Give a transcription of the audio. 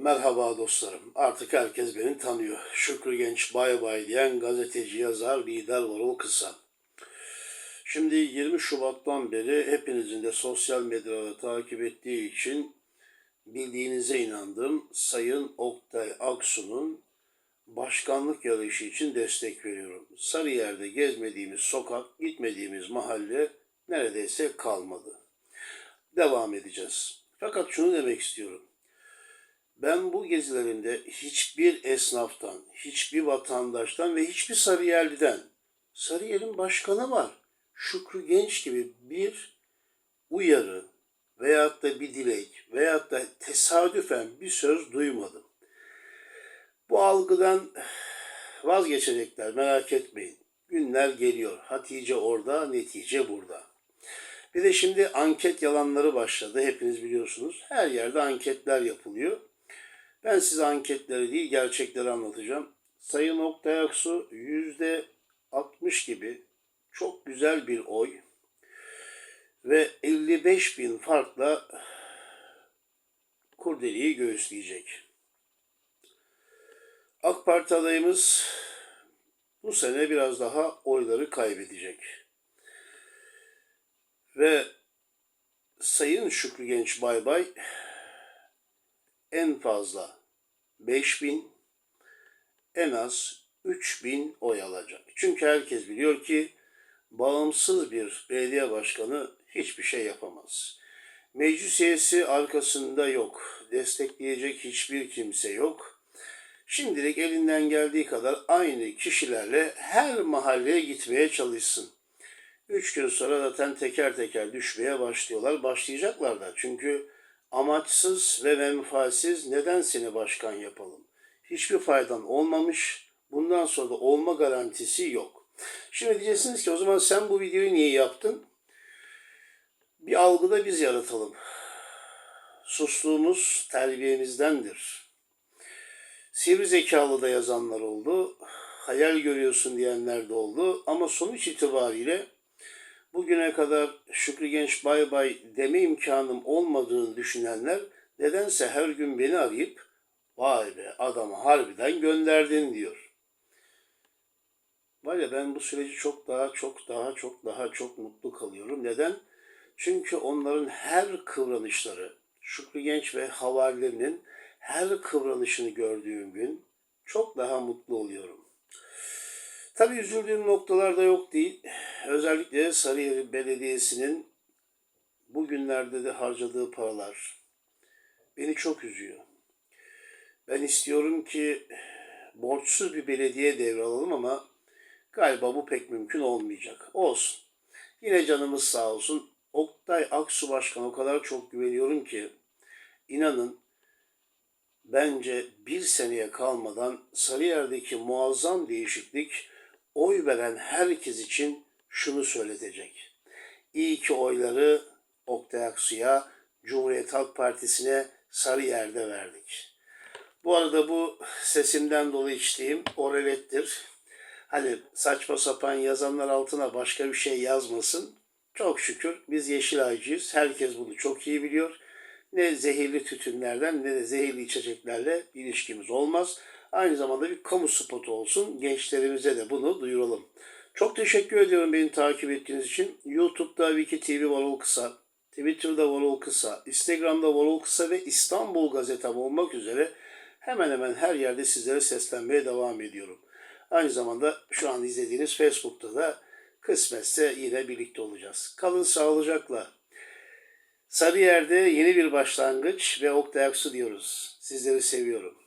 Merhaba dostlarım. Artık herkes beni tanıyor. Şükrü Genç bay bay diyen gazeteci, yazar, lider Varol Kısa. Şimdi 20 Şubat'tan beri hepinizin de sosyal medyada takip ettiği için bildiğinize inandığım Sayın Oktay Aksu'nun başkanlık yarışı için destek veriyorum. Sarıyer'de gezmediğimiz sokak, gitmediğimiz mahalle neredeyse kalmadı. Devam edeceğiz. Fakat şunu demek istiyorum. Ben bu gezilerimde hiçbir esnaftan, hiçbir vatandaştan ve hiçbir Sarıyerliden, Sarıyer'in başkanı var, Şükrü Genç gibi bir uyarı veyahut da bir dilek veyahut da tesadüfen bir söz duymadım. Bu algıdan vazgeçecekler merak etmeyin. Günler geliyor. Hatice orada, netice burada. Bir de şimdi anket yalanları başladı. Hepiniz biliyorsunuz. Her yerde anketler yapılıyor. Ben size anketleri değil gerçekleri anlatacağım. Sayın Oktay Aksu yüzde 60 gibi çok güzel bir oy ve 55 bin farkla Kurdeli'yi göğüsleyecek. AK Parti adayımız bu sene biraz daha oyları kaybedecek. Ve Sayın Şükrü Genç Bay Bay en fazla 5000 en az 3000 oy alacak. Çünkü herkes biliyor ki bağımsız bir belediye başkanı hiçbir şey yapamaz. Meclis üyesi arkasında yok. Destekleyecek hiçbir kimse yok. Şimdilik elinden geldiği kadar aynı kişilerle her mahalleye gitmeye çalışsın. Üç gün sonra zaten teker teker düşmeye başlıyorlar. Başlayacaklar da. Çünkü amaçsız ve menfaatsiz neden seni başkan yapalım? Hiçbir faydan olmamış. Bundan sonra da olma garantisi yok. Şimdi diyeceksiniz ki o zaman sen bu videoyu niye yaptın? Bir algıda biz yaratalım. Susluğumuz terbiyemizdendir. Sivri zekalı da yazanlar oldu. Hayal görüyorsun diyenler de oldu. Ama sonuç itibariyle bugüne kadar Şükrü Genç bay bay deme imkanım olmadığını düşünenler nedense her gün beni arayıp vay be adamı harbiden gönderdin diyor. Var ya ben bu süreci çok daha çok daha çok daha çok mutlu kalıyorum. Neden? Çünkü onların her kıvranışları, Şükrü Genç ve havarilerinin her kıvranışını gördüğüm gün çok daha mutlu oluyorum. Tabii üzüldüğüm noktalar da yok değil. Özellikle Sarıyer Belediyesi'nin bugünlerde de harcadığı paralar beni çok üzüyor. Ben istiyorum ki borçsuz bir belediye devralalım ama galiba bu pek mümkün olmayacak. Olsun. Yine canımız sağ olsun. Oktay Aksu Başkan o kadar çok güveniyorum ki inanın bence bir seneye kalmadan Sarıyer'deki muazzam değişiklik oy veren herkes için şunu söyletecek. İyi ki oyları Oktay Aksu'ya, Cumhuriyet Halk Partisi'ne Sarıyer'de verdik. Bu arada bu sesimden dolayı içtiğim orelettir. Hani saçma sapan yazanlar altına başka bir şey yazmasın. Çok şükür biz Yeşilaycıyız. Herkes bunu çok iyi biliyor. Ne zehirli tütünlerden ne de zehirli içeceklerle ilişkimiz olmaz. Aynı zamanda bir kamu spotu olsun. Gençlerimize de bunu duyuralım. Çok teşekkür ediyorum beni takip ettiğiniz için. YouTube'da Wiki TV Varol Kısa, Twitter'da Varol Kısa, Instagram'da Varol Kısa ve İstanbul Gazetem olmak üzere hemen hemen her yerde sizlere seslenmeye devam ediyorum. Aynı zamanda şu an izlediğiniz Facebook'ta da kısmetse yine birlikte olacağız. Kalın sağlıcakla. Sarıyer'de yeni bir başlangıç ve Oktay Aksu diyoruz. Sizleri seviyorum.